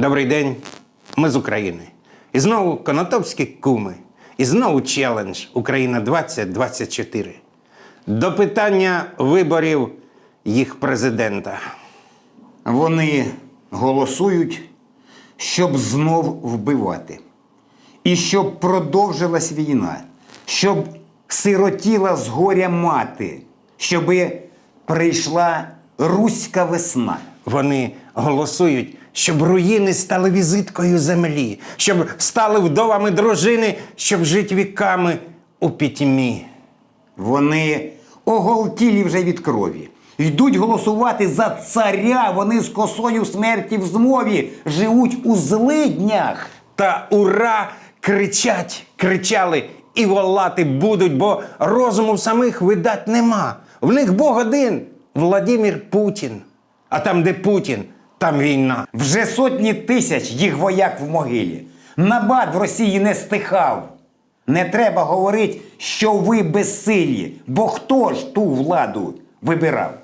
Добрий день, ми з України. І знову конотопські куми. І знову челендж Україна 2024. До питання виборів їх президента. Вони голосують, щоб знов вбивати. І щоб продовжилась війна, щоб сиротіла з горя мати, щоби прийшла руська весна. Вони голосують, щоб руїни стали візиткою землі, щоб стали вдовами дружини, щоб жити віками у пітьмі. Вони оголтілі вже від крові. Йдуть голосувати за царя. Вони з косою смерті в змові живуть у злиднях. Та ура! кричать, кричали і волати будуть, бо розуму самих видать нема. В них Бог один Владимир Путін. А там, де Путін, там війна. Вже сотні тисяч їх вояк в могилі. Набат в Росії не стихав. Не треба говорити, що ви безсилі, бо хто ж ту владу вибирав?